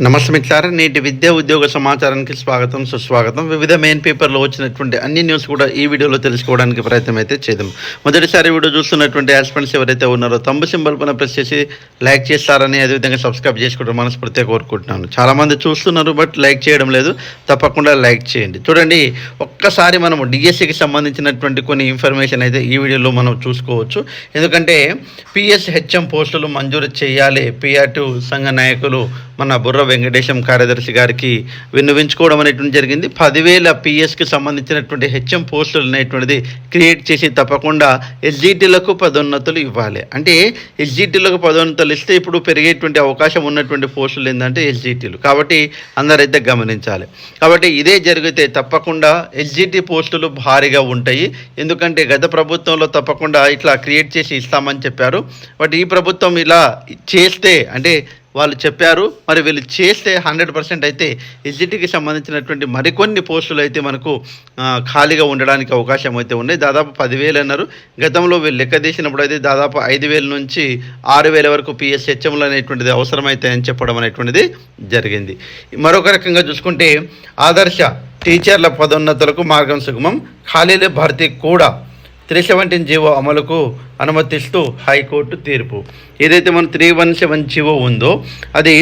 నమస్తే మిత్రులారా నేటి విద్యా ఉద్యోగ సమాచారానికి స్వాగతం సుస్వాగతం. వివిధ మెయిన్ పేపర్లో వచ్చినటువంటి అన్ని న్యూస్ కూడా ఈ వీడియోలో తెలుసుకోవడానికి ప్రయత్నం అయితే చేద్దాం. మొదటిసారి వీడియో చూస్తున్నటువంటి యాస్పెంట్స్ ఎవరైతే ఉన్నారో తమ్ము సింబల్ పైన ప్రెస్ చేసి లైక్ చేస్తారని అదేవిధంగా సబ్స్క్రైబ్ చేసుకోవడం మనస్ఫూర్తిగా కోరుకుంటున్నాను. చాలామంది చూస్తున్నారు బట్ లైక్ చేయడం లేదు. తప్పకుండా లైక్ చేయండి. చూడండి ఒక్కసారి మనము డిఎస్సికి సంబంధించినటువంటి కొన్ని ఇన్ఫర్మేషన్ అయితే ఈ వీడియోలో మనం చూసుకోవచ్చు. ఎందుకంటే పిఎస్ హెచ్ఎం పోస్టులు మంజూరు చేయాలి. పిఆర్ టూ సంఘ నాయకులు మన బుర్ర వెంకటేశం కార్యదర్శి గారికి విన్నవించుకోవడం అనేటువంటి జరిగింది. పదివేల పిఎస్కి సంబంధించినటువంటి హెచ్ఎం పోస్టులు అనేటువంటిది క్రియేట్ చేసి తప్పకుండా ఎస్జిటీలకు పదోన్నతులు ఇవ్వాలి. అంటే ఎస్జిటీలకు పదోన్నతులు ఇస్తే ఇప్పుడు పెరిగేటువంటి అవకాశం ఉన్నటువంటి పోస్టులు ఏంటంటే ఎస్జిటీలు కాబట్టి అందరైతే గమనించాలి. కాబట్టి ఇదే జరిగితే తప్పకుండా ఎస్జిటి పోస్టులు భారీగా ఉంటాయి. ఎందుకంటే గత ప్రభుత్వంలో తప్పకుండా ఇట్లా క్రియేట్ చేసి ఇస్తామని చెప్పారు. బట్ ఈ ప్రభుత్వం ఇలా చేస్తే అంటే వాళ్ళు చెప్పారు. మరి వీళ్ళు చేస్తే హండ్రెడ్ పర్సెంట్ అయితే ఎస్జిటికి సంబంధించినటువంటి మరికొన్ని పోస్టులు అయితే మనకు ఖాళీగా ఉండడానికి అవకాశం అయితే ఉన్నాయి. దాదాపు పదివేలు అన్నారు. గతంలో వీళ్ళు లెక్క తీసినప్పుడు అయితే దాదాపు ఐదు వేల నుంచి ఆరు వేల వరకు పిఎస్ హెచ్ఎంలు అనేటువంటిది అవసరమైతే అని చెప్పడం అనేటువంటిది జరిగింది. మరొక రకంగా చూసుకుంటే ఆదర్శ టీచర్ల పదోన్నతులకు మార్గం సుగమం. ఖాళీల భర్తీ కూడా త్రీ సెవెంటీన్ జీవో అమలుకు అనుమతిస్తూ హైకోర్టు తీర్పు. ఏదైతే మన త్రీ వన్ సెవెన్ జీవో ఉందో అది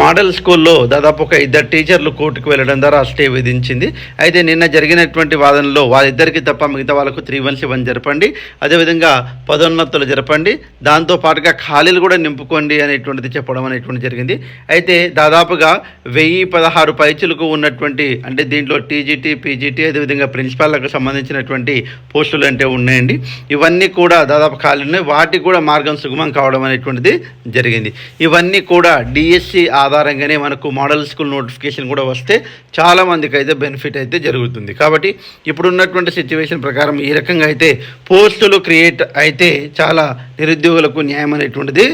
మోడల్ స్కూల్లో దాదాపు ఒక ఇద్దరు టీచర్లు కోర్టుకు వెళ్ళడం ద్వారా స్టే విధించింది. అయితే నిన్న జరిగినటువంటి వాదనలో వాళ్ళిద్దరికి తప్ప మిగతా వాళ్ళకు త్రీ వన్ సెవెన్ జరపండి. అదేవిధంగా పదోన్నతులు జరపండి. దాంతో పాటుగా ఖాళీలు కూడా నింపుకోండి అనేటువంటిది చెప్పడం అనేటువంటి జరిగింది. అయితే దాదాపుగా వెయ్యి పదహారు పైచులకు ఉన్నటువంటి అంటే దీంట్లో టీజీటీ పీజీటీ అదేవిధంగా ప్రిన్సిపాల్లకు సంబంధించినటువంటి పోస్టులు అంటే ఉన్నాయండి. ఇవన్నీ కూడా దాదాపు ఖాళీ ఉన్నాయి. వాటికి కూడా మార్గం సుగమం కావడం అనేటువంటిది జరిగింది. ఇవన్నీ కూడా డిఎస్సి ఆధారంగానే మనకు మోడల్ స్కూల్ నోటిఫికేషన్ కూడా వస్తే చాలా మందికి అయితే బెనిఫిట్ అయితే జరుగుతుంది. కాబట్టి ఇప్పుడున్నటువంటి సిచ్యువేషన్ ప్రకారం ఈ రకంగా అయితే పోస్టులు క్రియేట్ అయితే చాలా నిరుద్యోగులకు న్యాయం అనేటువంటిది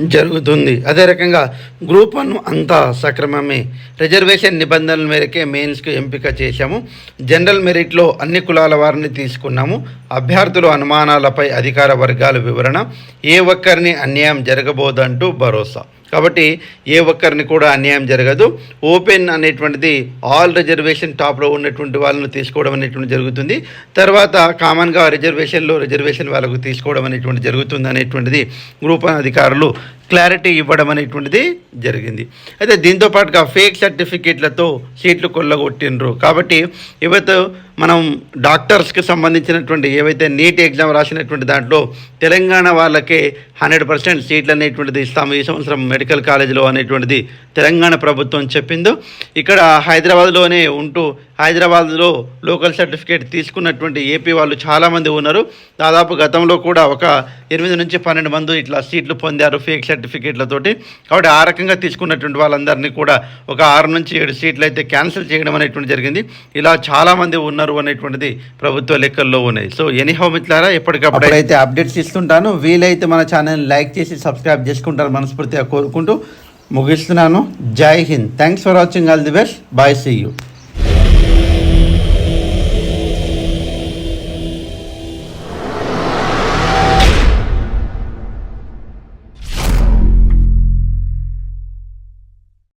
జరుగుతుంది. అదే రకంగా గ్రూప్ వన్ అంతా సక్రమమే. రిజర్వేషన్ నిబంధనల మేరకే మెయిన్స్కి ఎంపిక చేశాము. జనరల్ మెరిట్లో అన్ని కులాల వారిని తీసుకున్నాము. అభ్యర్థుల అనుమానాలపై అధికార వర్గాల వివరణ. ఏ ఒక్కరిని అన్యాయం జరగబోదంటూ భరోసా. కాబట్టి ఏ ఒక్కరిని కూడా అన్యాయం జరగదు. ఓపెన్ అనేటువంటిది ఆల్ రిజర్వేషన్ టాప్లో ఉన్నటువంటి వాళ్ళను తీసుకోవడం అనేటువంటి జరుగుతుంది. తర్వాత కామన్గా రిజర్వేషన్లో రిజర్వేషన్ వాళ్ళకు తీసుకోవడం అనేటువంటి జరుగుతుంది అనేటువంటిది గ్రూప్ అధికారులు క్లారిటీ ఇవ్వడం అనేటువంటిది జరిగింది. అయితే దీంతో పాటుగా ఫేక్ సర్టిఫికేట్లతో సీట్లు కొల్లగొట్టిండ్రు. కాబట్టి ఇవతో మనం డాక్టర్స్కి సంబంధించినటువంటి ఏవైతే నీట్ ఎగ్జామ్ రాసినటువంటి దాంట్లో తెలంగాణ వాళ్ళకే హండ్రెడ్ పర్సెంట్ సీట్లు అనేటువంటిది ఇస్తాము. ఈ సంవత్సరం మెడికల్ కాలేజీలో అనేటువంటిది తెలంగాణ ప్రభుత్వం చెప్పిందో. ఇక్కడ హైదరాబాద్లోనే ఉంటూ హైదరాబాద్లో లోకల్ సర్టిఫికేట్ తీసుకున్నటువంటి ఏపీ వాళ్ళు చాలామంది ఉన్నారు. దాదాపు గతంలో కూడా ఒక ఎనిమిది నుంచి పన్నెండు మంది ఇట్లా సీట్లు పొందారు ఫేక్ సర్టిఫికేట్లతోటి. కాబట్టి ఆ రకంగా తీసుకున్నటువంటి వాళ్ళందరినీ కూడా ఒక ఆరు నుంచి ఏడు సీట్లు అయితే క్యాన్సిల్ చేయడం అనేటువంటి జరిగింది. ఇలా చాలామంది ఉన్నారు. ఉన్నారు అనేటువంటిది ప్రభుత్వ లెక్కల్లో ఉన్నాయి. సో ఎనీహౌ మిత్రులారా ఎప్పటికప్పుడు అయితే అప్డేట్స్ ఇస్తుంటాను. వీలైతే మన ఛానల్ లైక్ చేసి సబ్స్క్రైబ్ చేసుకుంటారు మనస్ఫూర్తిగా కోరుకుంటూ ముగిస్తున్నాను. జై Hind. Thanks for watching all the best bye see you